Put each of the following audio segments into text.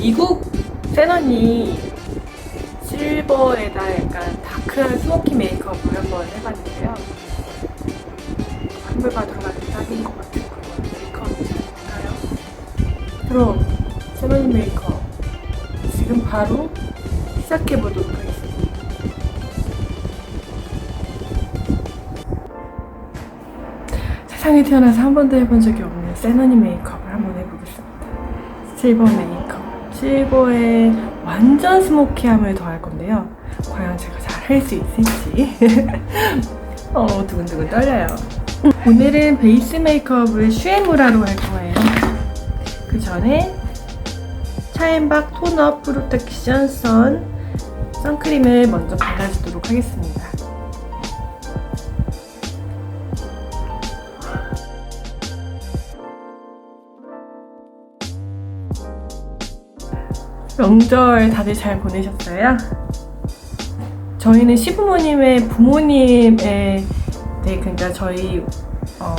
미국 세라니 실버에다 약간 다크한 스모키 메이크업을 한번 해봤는데요. 한물바드로 가는 딱인 것 같은 그런 메이크업이잖아요. 그럼 세라님 메이크업 지금 바로 시작해보도록 하겠습니다. 세상에 태어나서 한 번도 해본 적이 없는 세너니 메이크업을 한번 해보겠습니다. 실버 메이크업. 실버에 완전 스모키함을 더할 건데요. 과연 제가 잘 할 수 있을지. 어, 두근두근 떨려요. 오늘은 베이스 메이크업을 슈에무라로 할 거예요. 그 전에 차앤박 톤업 프로텍션 선 선크림을 먼저 발라주도록 하겠습니다. 명절 다들 잘 보내셨어요? 저희는 시부모님의 부모님의 네 그러니까 저희 어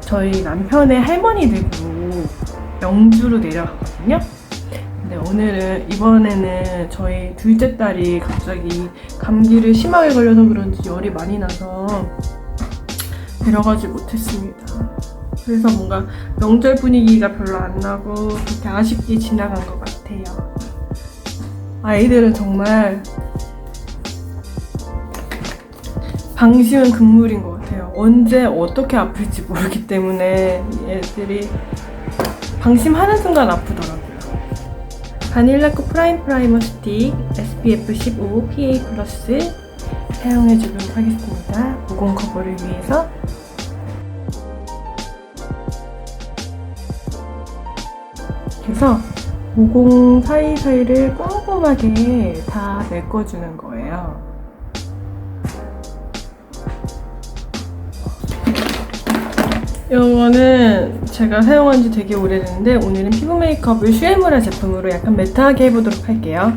저희 남편의 할머니 댁으로 영주로 내려갔거든요. 근데 오늘은 이번에는 저희 둘째 딸이 갑자기 감기를 심하게 걸려서 그런지 열이 많이 나서 데려가지 못했습니다. 그래서 뭔가 명절 분위기가 별로 안 나고 그렇게 아쉽게 지나간 것 같아요. 아이들은 정말 방심은 금물인 것 같아요. 언제 어떻게 아플지 모르기 때문에 애들이 방심하는 순간 아프더라고요. 바닐라코 프라임 프라이머 스틱 SPF 15 PA 플러스 사용해 주도록 하겠습니다. 모공 커버를 위해서 그래서 모공 사이사이를 꼼꼼하게 다 메꿔주는 거예요. 이거는 제가 사용한 지 되게 오래됐는데 오늘은 피부 메이크업을 슈에무라 제품으로 약간 매트하게 해보도록 할게요.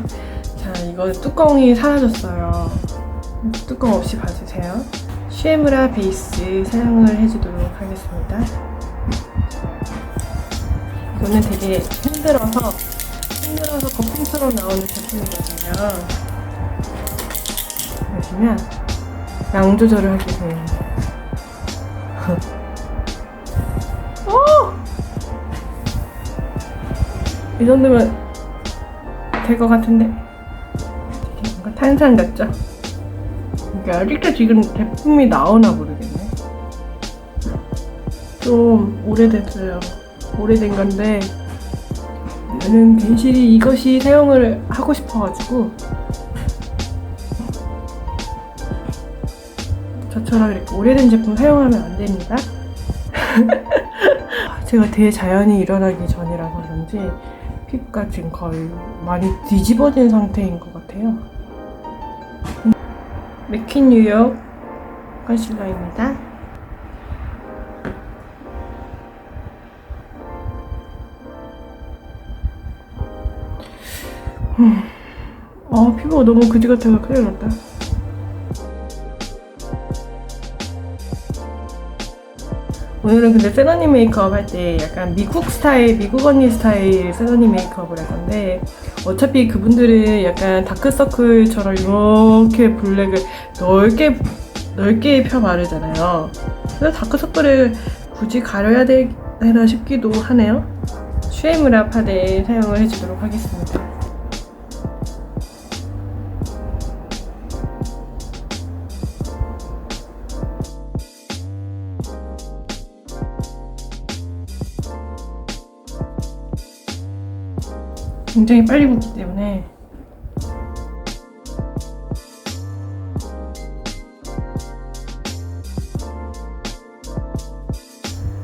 자, 이거 뚜껑이 사라졌어요. 뚜껑 없이 봐주세요. 슈에무라 베이스 사용을 해주도록 하겠습니다. 이거는 되게 힘들어서 힘들어서 거품처럼 나오는 제품이거든요. 보시면 양 조절을 하게 됩니다. 오! 이 정도면 될 것 같은데 되게 뭔가 탄산 같죠? 이게 아직도 지금 제품이 나오나 모르겠네. 좀 오래됐어요. 오래된 건데 나는 괜시리 이것이 사용을 하고 싶어가지고 저처럼 이렇게 오래된 제품 사용하면 안 됩니다. 제가 대자연이 일어나기 전이라서 그런지 피부가 지금 거의 많이 뒤집어진 상태인 것 같아요. 맥킨 뉴욕 컨실러입니다. 피부가 너무 그지 같아서 큰일 났다. 오늘은 근데 세너니 메이크업 할 때 약간 미국 스타일, 미국 언니 스타일 세너니 메이크업을 할 건데 어차피 그분들은 약간 다크서클처럼 이렇게 블랙을 넓게 넓게 펴 바르잖아요. 그래서 다크서클을 굳이 가려야 되나 싶기도 하네요. 슈에무라 파데 사용을 해주도록 하겠습니다. 굉장히 빨리 붓기 때문에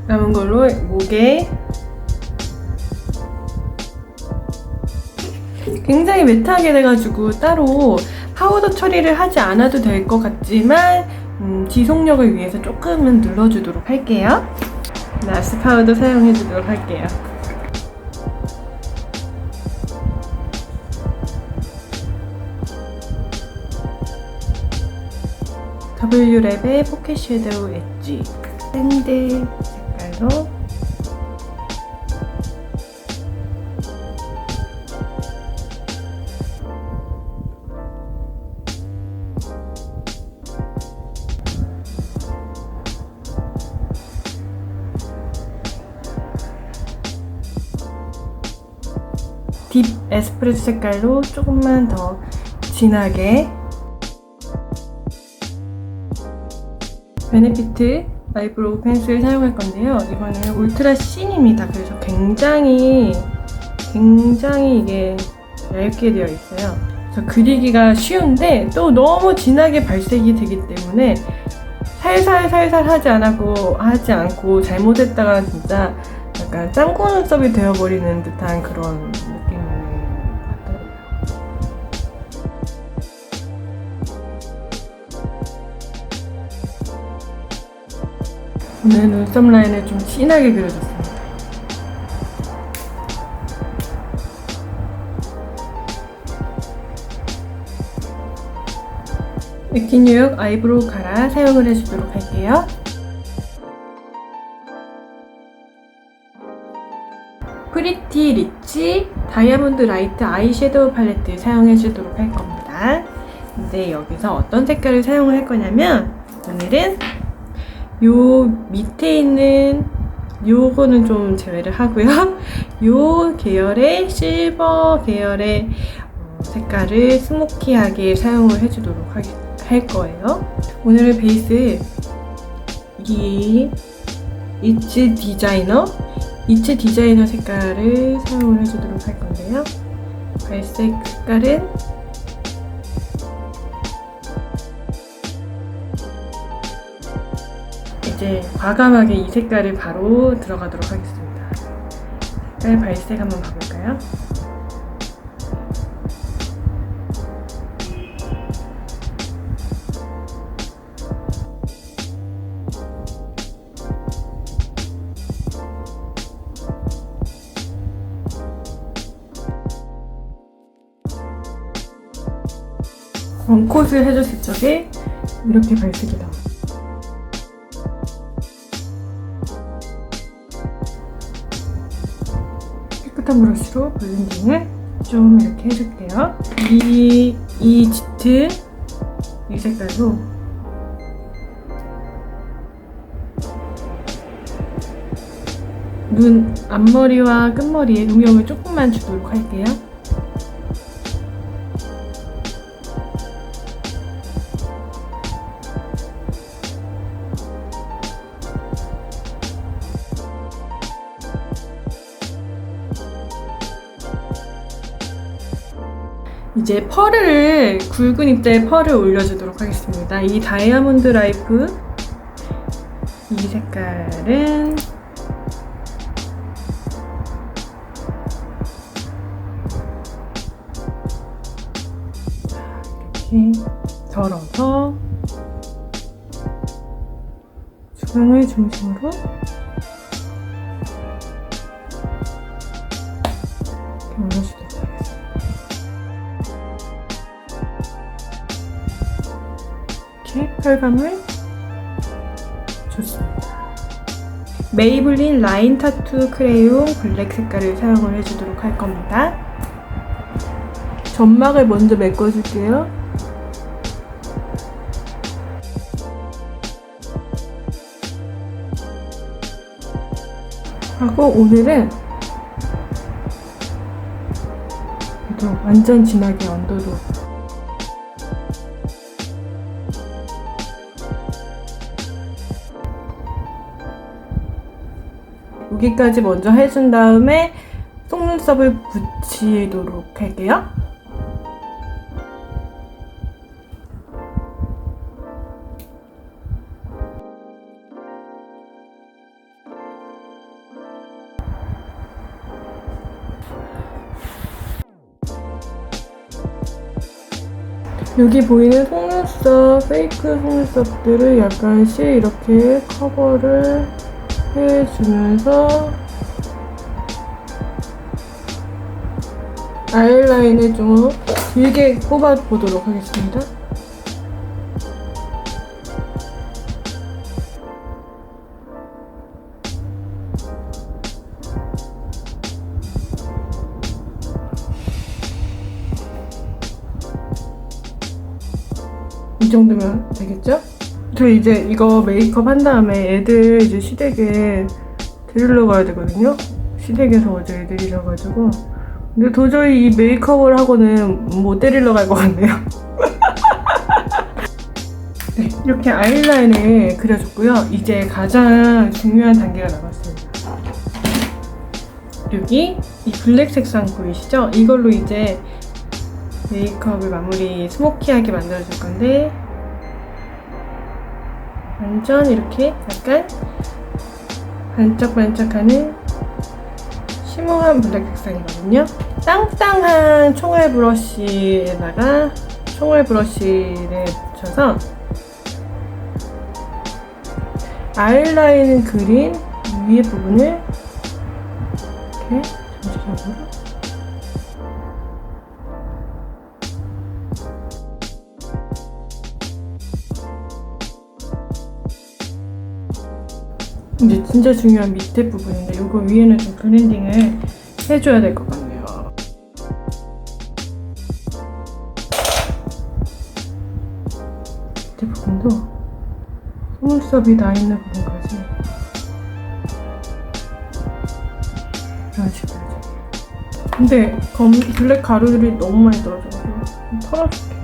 남은 걸로 목에 굉장히 매트하게 돼가지고 따로 파우더 처리를 하지 않아도 될 것 같지만 음, 지속력을 위해서 조금은 눌러주도록 할게요. 나스 파우더 사용해주도록 할게요. W랩의 포켓 섀도우 엣지. 샌드 색깔로. 딥 에스프레소 색깔로 조금만 더 진하게 베네피트 아이브로우 펜슬 사용할 건데요. 이거는 울트라 C입니다. 그래서 굉장히 굉장히 이게 얇게 되어 있어요. 그래서 그리기가 쉬운데 또 너무 진하게 발색이 되기 때문에 살살 살살 하지 않고 하지 않고 잘못했다가 진짜 약간 짱구 눈썹이 되어버리는 듯한 그런 느낌 오늘 눈썹 라인을 좀 진하게 그려줬습니다. 위키 뉴욕 아이브로우 카라 사용을 해주도록 할게요. 프리티 리치 다이아몬드 라이트 아이섀도우 팔레트 사용해 주도록 할 겁니다. 근데 여기서 어떤 색깔을 사용을 할 거냐면 오늘은 요 밑에 있는 요거는 좀 제외를 하고요. 요 계열의 실버 계열의 어, 색깔을 스모키하게 사용을 해주도록 할 거예요. 오늘 베이스 이 이츠 디자이너 이츠 디자이너 색깔을 사용을 해주도록 할 건데요. 발색 색깔은 이제 과감하게 이 색깔을 바로 들어가도록 하겠습니다. 색깔 발색 한번 봐볼까요? 롱콧을 해줬을 적에 이렇게 발색이. 깨 브러쉬로 블렌딩을 좀 이렇게 해줄게요. 이, 이 짙은 이 색깔로 눈 앞머리와 끝머리에 음영을 조금만 주도록 할게요. 이제 펄을 굵은 입자에 펄을 올려주도록 하겠습니다. 이 다이아몬드 라이프 이 색깔은 이렇게 덜어서 주변을 중심으로 펄감을 줬습니다. 메이블린 라인 타투 크레용 블랙 색깔을 사용을 해주도록 할 겁니다. 점막을 먼저 메꿔줄게요. 하고 오늘은 또 완전 진하게 언더도 여기까지 먼저 해준 다음에 속눈썹을 붙이도록 할게요. 여기 보이는 속눈썹, 페이크 속눈썹들을 약간씩 이렇게 커버를 해주면서 아이라인을 좀 길게 꼽아보도록 하겠습니다. 이 정도면 되겠죠? 저 이제 이거 메이크업 한 다음에 애들 이제 시댁에 데리러 가야 되거든요. 시댁에서 어제 애들이 져가지고. 근데 도저히 이 메이크업을 하고는 못 데리러 갈 것 같네요. 네, 이렇게 아이라인을 그려줬고요. 이제 가장 중요한 단계가 남았습니다. 여기 이 블랙 색상 보이시죠? 이걸로 이제 메이크업을 마무리 스모키하게 만들어줄 건데 완전 이렇게 약간 반짝반짝하는 심오한 블랙 색상이거든요. 땅땅한 총알 브러쉬에다가 총알 브러쉬를 붙여서 아이라인 그린 위에 부분을 이렇게 전체적으로 진짜 중요한 밑에 부분인데 이거 위에는 좀 블렌딩을 해줘야 될 것 같네요. 밑에 부분도 속눈썹이 나 있는 부분까지 이런 식으로. 근데 검 블랙 가루들이 너무 많이 떨어져가지고 좀 털어줄게.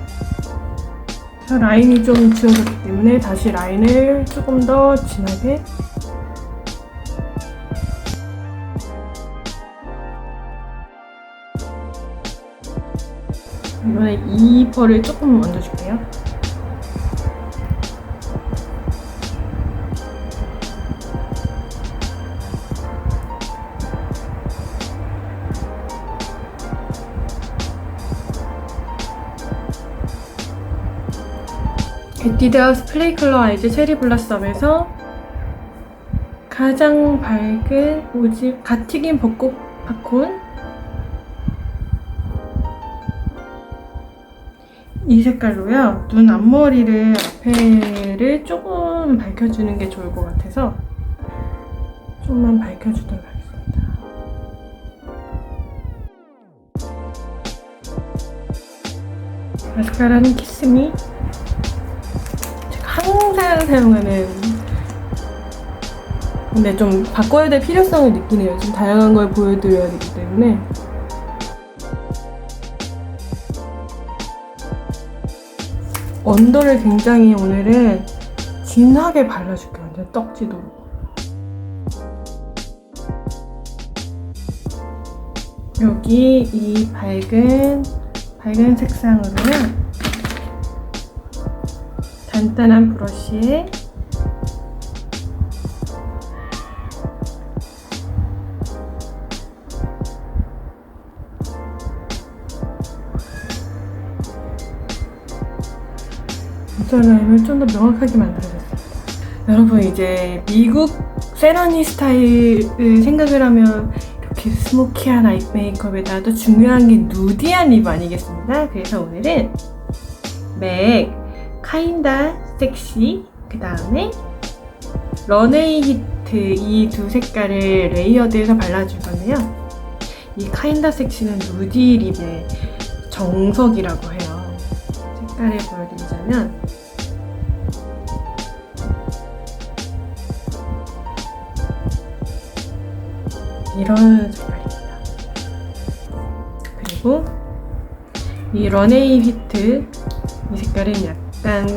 자, 라인이 좀 지워졌기 때문에 다시 라인을 조금 더 진하게 이 펄을 조금 얹어줄게요. 에뛰드 스프레이 컬러 아이즈 체리 블라썸에서 가장 밝은 오집 갓 튀긴 벚꽃 팝콘 이 색깔로요. 눈 앞머리를 앞에를 조금 밝혀주는 게 좋을 것 같아서 좀만 밝혀주도록 하겠습니다. 마스카라는 키스미. 제가 항상 사용하는 근데 좀 바꿔야 될 필요성을 느끼네요. 좀 다양한 걸 보여드려야 되기 때문에 언더를 굉장히 오늘은 진하게 발라줄게요. 완전 떡지도록. 여기 이 밝은 밝은 색상으로는 단단한 브러쉬에 라인을 좀 더 명확하게 만들어줬습니다. 여러분 이제 미국 세라니 스타일을 생각을 하면 이렇게 스모키한 아이 메이크업에다 또 중요한 게 누디한 립 아니겠습니까? 그래서 오늘은 맥 카인다 섹시 그 다음에 런웨이 히트 이 두 색깔을 레이어드해서 발라줄 건데요. 이 카인다 섹시는 누디 립의 정석이라고 해요. 색깔을 보여드리자면 이런 색깔입니다. 그리고 이 런웨이 휘트 이 색깔은 약간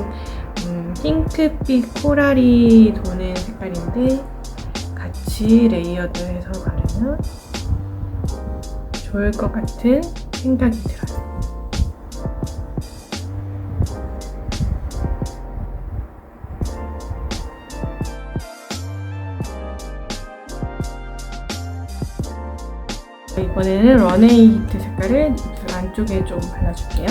음, 핑크빛 코랄이 도는 색깔인데 같이 레이어드해서 바르면 좋을 것 같은 생각이 들어요. 이번에는 런웨이 히트 색깔을 입술 안쪽에 좀 발라줄게요.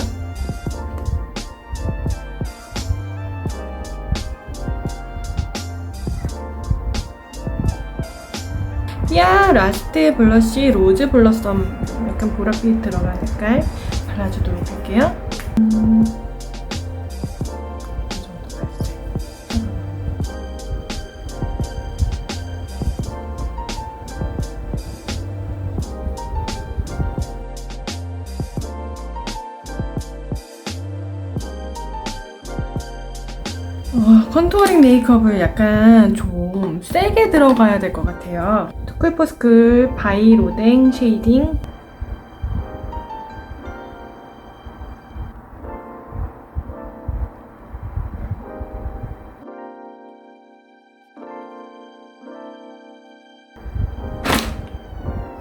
야 라스트 블러쉬 로즈 블러썸 약간 보랏빛 들어간 색깔 발라주도록 할게요. 어, 컨투어링 메이크업을 약간 좀 세게 들어가야 될 것 같아요. 투쿨포스쿨 바이 로댕 쉐이딩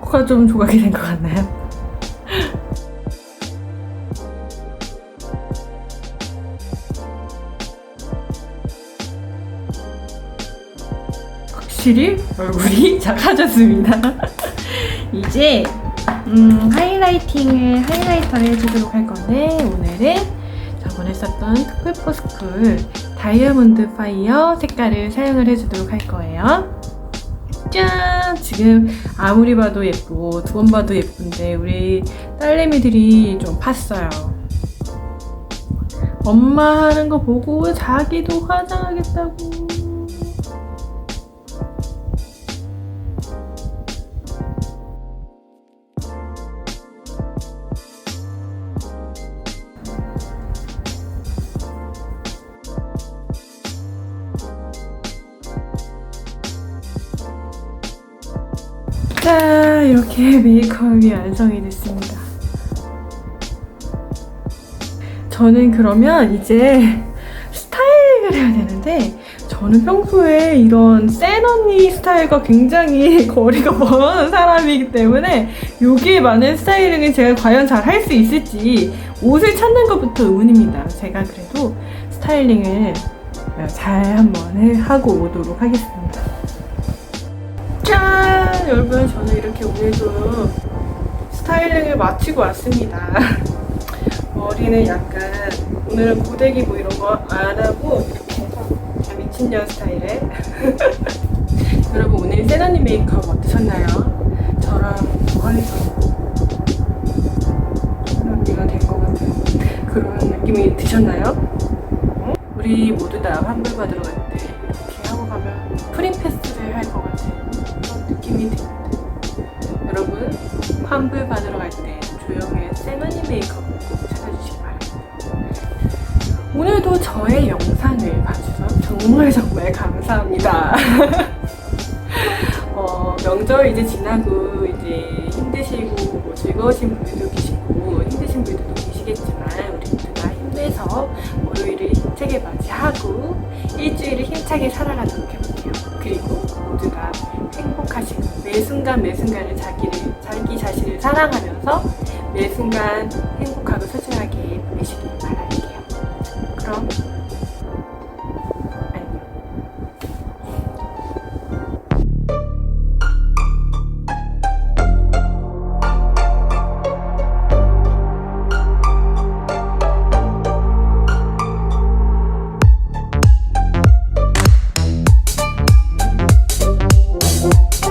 코가 좀 조각이 된 것 같나요? 확실히 얼굴이 작아졌습니다. 이제 음, 하이라이팅을 하이라이터를 해주도록 할 건데 오늘은 저번에 썼던 투쿨포스쿨 다이아몬드 파이어 색깔을 사용을 해주도록 할 거예요. 짠! 지금 아무리 봐도 예쁘고 두 번 봐도 예쁜데 우리 딸내미들이 좀 팠어요. 엄마 하는 거 보고 자기도 화장하겠다고. 이렇게 메이크업이 완성이 됐습니다. 저는 그러면 이제 스타일링을 해야 되는데 저는 평소에 이런 센 언니 스타일과 굉장히 거리가 먼 사람이기 때문에 여기에 많은 스타일링을 제가 과연 잘 할 수 있을지 옷을 찾는 것부터 의문입니다. 제가 그래도 스타일링을 잘 한번 해- 하고 오도록 하겠습니다. 짠! 여러분, 저는 이렇게 오늘도 스타일링을 마치고 왔습니다. 머리는 약간, 오늘은 고데기 뭐 이런 거 안 하고, 이렇게 해서 미친년 스타일에. 여러분, 오늘 세너니 메이크업 어떠셨나요? 저랑 거리서 언니가 된것 같은 그런 느낌이 드셨나요? 어? 우리 모두 다 환불 받으러 갈 때 이렇게 하고 가면 같은 그런 느낌이 듭니다. 여러분 환불 받으러 갈 때 조영의 세너니 메이크업 찾아주시기 바랍니다. 오늘도 저의 영상을 봐주셔서 정말 정말 감사합니다. 어, 명절 이제 지나고 이제 힘드시고 뭐 즐거우신 분들도 계시고 힘드신 분들도 계시겠지만 우리 모두가 힘내서 월요일을 힘차게 맞이하고 일주일을 힘차게 살아가도록 해볼게요. 그리고 모두가 행복하시고 매 순간 매 순간을 자기를 자기 자신을 사랑하면서 매 순간 행복하고 소중하게 보내시길 바랄게요. 그럼